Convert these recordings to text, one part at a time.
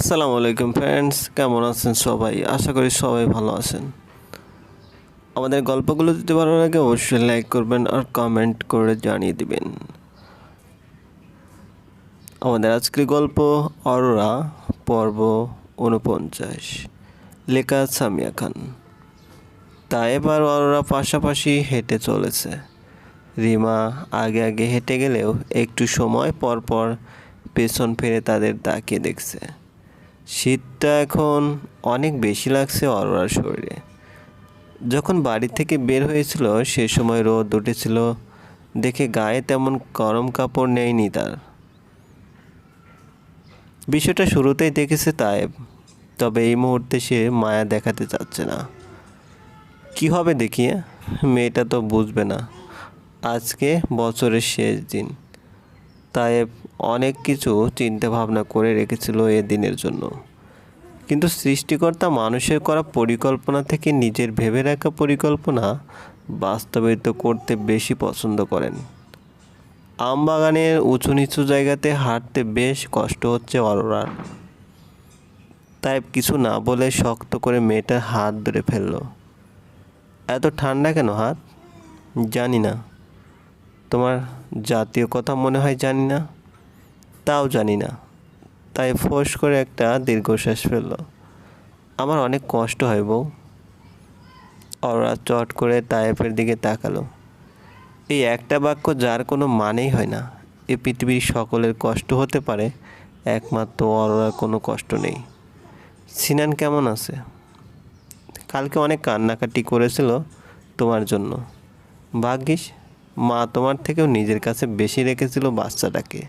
আসসালামু আলাইকুম ফ্রেন্ডস কেমন আছেন সবাই? আশা করি সবাই ভালো আছেন। আমাদের গল্পগুলো দিতে ভালো লাগে, অবশ্যই লাইক করবেন আর কমেন্ট করে জানিয়ে দিবেন। আমাদের আজকের গল্প, অরোরা, পর্ব উনপঞ্চাশ লেখা সামিয়া খান। তা এবার অরোরা পাশাপাশি হেঁটে চলেছে। রিমা আগে আগে হেঁটে গেলেও একটু সময় পর পর পেছন ফিরে তাদের তাকিয়ে দেখছে। শীতটা এখন অনেক বেশি লাগছে অরোরার শরীরে। যখন বাড়ি থেকে বের হয়েছিল, সে সময় রোদ উঠেছিল। দেখে গায়ে তেমন গরম কাপড় নেয়নি তার। বিষয়টা শুরুতেই দেখেছে তায়েব, তবে এই মুহূর্তে সে মায়া দেখাতে চাচ্ছে না। কি হবে দেখিয়ে? মেয়েটা তো বুঝবে না। আজকে বছরের শেষ দিন। তায়েব অনেক কিছু চিন্তা ভাবনা করে রেখেছিল এ দিনের জন্য। কিন্তু সৃষ্টিকর্তা মানুষের করা পরিকল্পনা থেকে নিজের ভেবে রাখা পরিকল্পনা বাস্তবায়িত করতে বেশি পছন্দ করেন। আম বাগানের উঁচু নিচু জায়গাতে হাঁটতে বেশ কষ্ট হচ্ছে অরোরার। তাই কিছু না বলে শক্ত করে মেয়েটার হাত ধরে ফেলল। এত ঠান্ডা কেন হাত? জানি না। তোমার জাতীয় কথা মনে হয় জানি না, তাও জানি না। তাই ফোঁস করে একটা দীর্ঘশ্বাস ফেলল। আমার অনেক কষ্ট হয় বউ। অররা চট করে তায়েফের দিকে তাকালো। এই একটা বাক্য যার কোনো মানেই হয় না। এ পৃথিবীর সকলের কষ্ট হতে পারে, একমাত্র অরোরার কোনো কষ্ট নেই। সিনান কেমন আছে? কালকে অনেক কান্নাকাটি করেছিল তোমার জন্য। ভাগ্যিস মা তোমার থেকেও নিজের কাছে বেশি রেখেছিল বাচ্চাটাকে।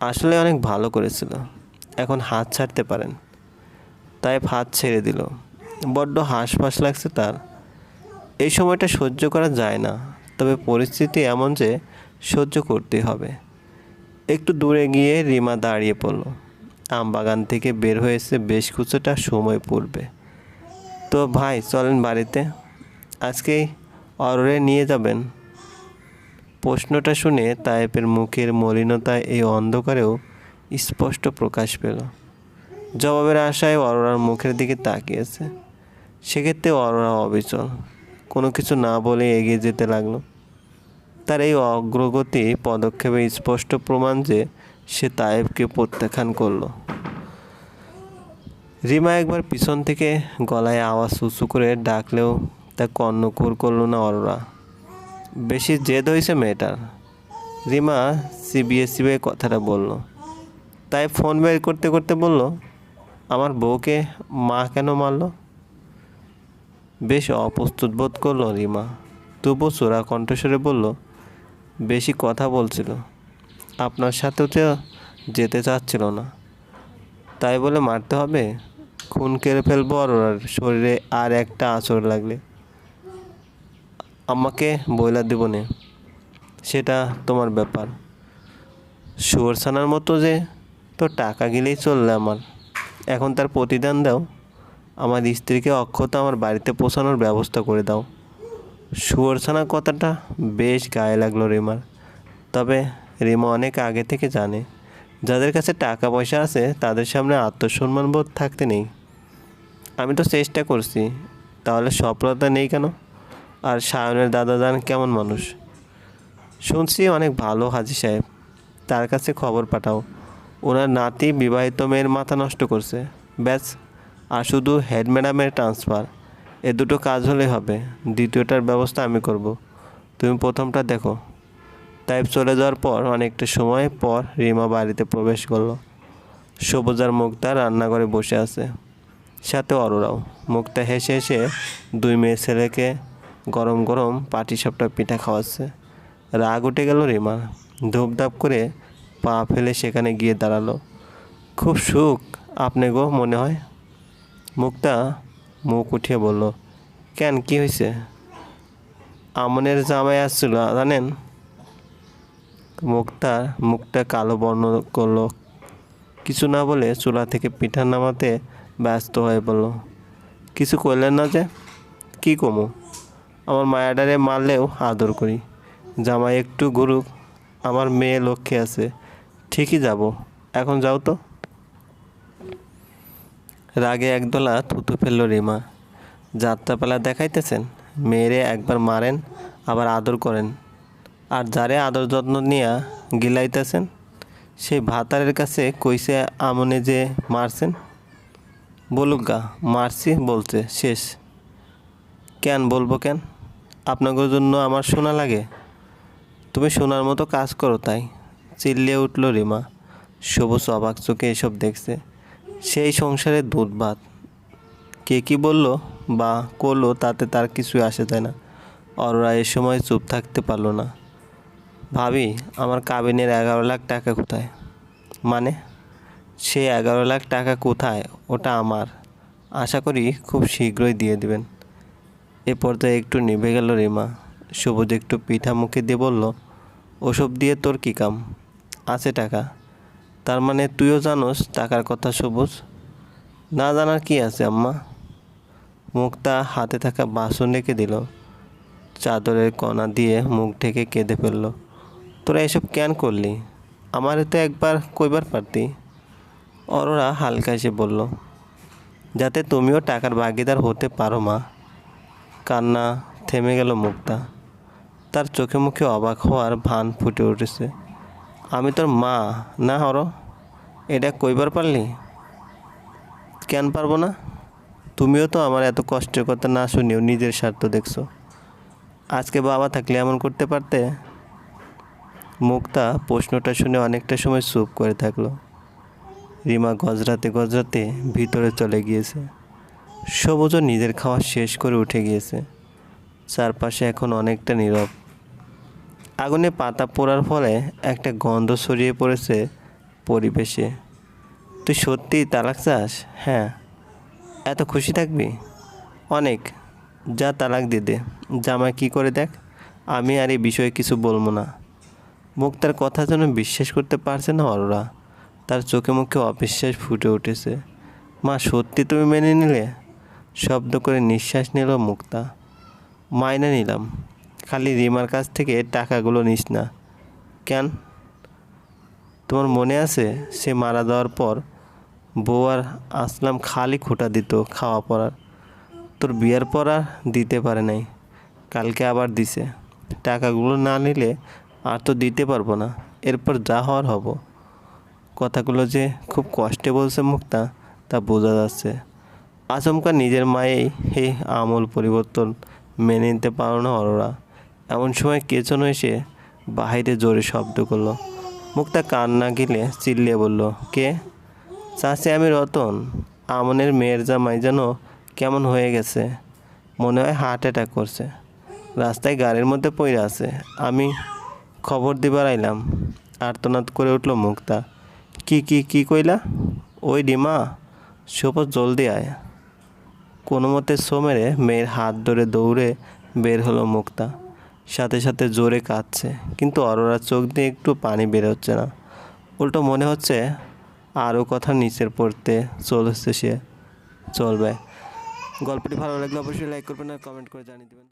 আসলে অনেক ভালো করেছিল। এখন হাত ছাড়তে পারেন। তাই হাত ছেড়ে দিল। বড্ড হাঁসফাঁস লাগছে তার। এই সময়টা সহ্য করা যায় না। তবে পরিস্থিতি এমন যে সহ্য করতেই হবে। একটু দূরে গিয়ে রিমা দাঁড়িয়ে পড়ল। আম বাগান থেকে বের হয়েছে বেশ কিছুটা সময় পূর্বে তো ভাই, চলেন বাড়িতে। আজকেই অররে নিয়ে যাবেন। প্রশ্নটা শুনে তায়েপের মুখের মলিনতা এই অন্ধকারেও স্পষ্ট প্রকাশ পেল। জবাবের আশায় অরোরার মুখের দিকে তাকিয়েছে। সেক্ষেত্রে অরোরা অবিচল। কোনো কিছু না বলে এগিয়ে যেতে লাগল। তার এই অগ্রগতি পদক্ষেপে স্পষ্ট প্রমাণ যে সে তায়েবকে প্রত্যাখ্যান করল। রিমা একবার পিছন থেকে গলায় আওয়াজ উঁচু করে ডাকলেও তা কর্ণকুর করল না অরোরা। বেশি জেদ হয়েছে মেয়েটার। রিমা সিবিএসসি কথাটা বলল। তাই ফোন বের করতে করতে বলল, আমার বউকে মা কেন মারল? বেশ অপ্রস্তুত বোধ করল রিমা। তবু চোরা কণ্ঠস্বরে বলল, বেশি কথা বলছিল। আপনার সাথেও তো যেতে চাচ্ছিল না। তাই বলে মারতে হবে? খুন কেড়ে ফেলব আর ওর শরীরে আর একটা আঁচড় লাগলে। আমাকে বইলা দিব নে। সেটা তোমার ব্যাপার। শুয়োর ছানার মতো যে, তো টাকা গেলেই চললে আমার। এখন তার প্রতিদান দাও। আমার স্ত্রীকে অক্ষত আমার বাড়িতে পৌঁছানোর ব্যবস্থা করে দাও। শুয়োর ছানা কথাটা বেশ গায়ে লাগল রিমার। তবে রিমা অনেক আগে থেকে জানে, যাদের কাছে টাকা পয়সা আছে, তাদের সামনে আত্মসম্মান বোধ থাকতে নেই। আমি তো চেষ্টা করছি, তাহলে সফলতা নেই কেন? আর সায়নের দাদা যান কেমন মানুষ? শুনছি অনেক ভালো হাজি সাহেব। তার কাছে খবর পাঠাও। ওনার নাতি বিবাহিত মেয়ের মাথা নষ্ট করছে। ব্যাস, আর শুধু হেড ম্যাডামের ট্রান্সফার। এ দুটো কাজ হলে হবে। দ্বিতীয়টার ব্যবস্থা আমি করব। তুমি প্রথমটা দেখো। তাই চলে যাওয়ার পর, অনেকটা সময় পর রিমা বাড়িতে প্রবেশ করল। সবুজার মুক্তা রান্নাঘরে বসে আছে। সাথে অরোরাও। মুক্তা হেসে হেসে দুই মেয়ে ছেলেকে গরম গরম পাটি সাপটা পিঠা খাওয়াচ্ছে। রাগ উঠে গেল রিমা। ধূপধাপ করে পা ফেলে সেখানে গিয়ে দাঁড়াল। খুব সুখ, আপনি গো, মনে হয়। মুক্তা মুখ উঠিয়ে বলল, কেন, কি হয়েছে? আমনের জামাই আসছিল, জানেন? মুক্তার মুখটা কালো বর্ণ করল। কিছু না বলে চুলা থেকে পিঠা নামাতে ব্যস্ত হয়ে পড়ল কিছু করলেন না যে? কি কমু? আমার মায়াডারে মারলেও আদর করি। জামাই একটু গুরুক, আমার মেয়ে লক্ষ্যে আছে, ঠিকই যাব। এখন যাও তো। রাগে একদলা থুতু ফেলল রিমা। যাত্রাপালা দেখাইতেছেন? মেয়েরে একবার মারেন, আবার আদর করেন। আর যারে আদর যত্ন নিয়া গিলাইতেছেন, সেই ভাতারের কাছে কইসে আমনে যে মারছেন। বলুক গা, মারছি বলছে, শেষ। কেন বলব কেন? আপনাদের জন্য আমার শোনা লাগে। তুমি শোনার মতো কাজ করো তাই। চিল্লিয়ে উঠল রিমা। সবুজ অবাক চোখে এসব দেখছে। সেই সংসারে দুধ, ভাত। কে কি বলল? বা করল তাতে তার কিছুই আসে যায় না। অরোরা এ সময় চুপ থাকতে পারল না। ভাবি, আমার কাবিনের এগারো লাখ টাকা কোথায়? মানে? সে এগারো লাখ টাকা কোথায়? ওটা আমার। আশা করি খুব শীঘ্রই দিয়ে দেবেন। এ পর্যায়ে একটু নিভে গেল রিমা। সবুজ একটু পিঠা মুখে দিয়ে বলল, ওসব দিয়ে তোর কী কাম? আছে টাকা। তার মানে তুইও জানোস টাকার কথা সবুজ না জানার কি আছে, আম্মা? মুখটা হাতে থাকা বাসন রেখে দিল। চাদরের কণা দিয়ে মুখ ঢেকে কেঁদে ফেলল, তোরা এসব কেন করলি? আমার তো একবার কইবার পারতি। অরোরা হালকা এসে বলল, যাতে তুমিও টাকার ভাগিদার হতে পারো, মা। কান্না থেমে গেল মুক্তা। তার চোখে মুখে অবাক হওয়ার ভান ফুটে উঠেছে। আমি তোর মা, না হর? এটা কইবার পারলি? কেন পারব না? তুমিও তো আমার এত কষ্টের কথা না শুনিও নিজের স্বার্থ দেখছ। আজকে বাবা থাকলে এমন করতে পারতে? মুক্তা প্রশ্নটা শুনে অনেকটা সময় চুপ করে থাকল। রিমা গজরাতে গজরাতে ভিতরে চলে গিয়েছে। সবুজও নিজের খাওয়া শেষ করে উঠে গিয়েছে। চারপাশে এখন অনেকটা নীরব। আগুনে পাতা পোড়ার ফলে একটা গন্ধ ছড়িয়ে পড়েছে পরিবেশে। তুই সত্যি তালাক চাস? হ্যাঁ। এত খুশি থাকবি? অনেক। যা তালাক দিয়ে দে। জামাই কী করে দেখ? আমি আর এই বিষয়ে কিছু বলব না। মুক্তার কথা যেন বিশ্বাস করতে পারছে না অরোরা। তার চোখে মুখে অবিশ্বাস ফুটে উঠেছে। মা, সত্যি তুমি মেনে নিলে? শব্দ করে নিঃশ্বাস নিল মুক্তা। মাইনে নিলাম। খালি রিমার কাছ থেকে টাকাগুলো নিস না। কেন? তোমার মনে আছে সে মারা যাওয়ার পর বউ আর আসলাম খালি খোটা দিত খাওয়া পড়ার তোর বিয়ার পর আর দিতে পারে নাই। কালকে আবার দিছে। টাকাগুলো না নিলে আর তো দিতে পারব না। এরপর যা হওয়ার হব। কথাগুলো যে খুব কষ্টে বলছে মুক্তা, তা বোঝা যাচ্ছে। আচমকা নিজের মায়েই এই আমূল পরিবর্তন মেনে নিতে পারো না অরোরা। এমন সময় কেচন এসে বাহিরে জোরে শব্দ করল। মুক্তা কান্না গিলে চিল্লিয়ে বলল, কে? চাষে আমি রতন। আমনের মেয়ের জামাই যেন কেমন হয়ে গেছে। মনে হয় হার্ট অ্যাটাক করছে। রাস্তায় গাড়ির মধ্যে পড়ে আছে। আমি খবর দিবার আইলাম। আর্তনাদ করে উঠল মুক্তা কি কি কি কইলা? ওই ডিমা সবজ জলদি আয়। কোনো মতে সোমেরে মেয়ের হাত ধরে দৌড়ে বের হলো মুক্তা। সাথে সাথে জোরে কাঁদছে, কিন্তু অরোরার চোখ দিয়ে একটু পানি বেরোচ্ছে না। উল্টো মনে হচ্ছে আরও কথা নিচের পড়তে চলেছে সে। চলবে। গল্পটি ভালো লাগলে অবশ্যই লাইক করবেন আর কমেন্ট করে জানিয়ে দেবেন।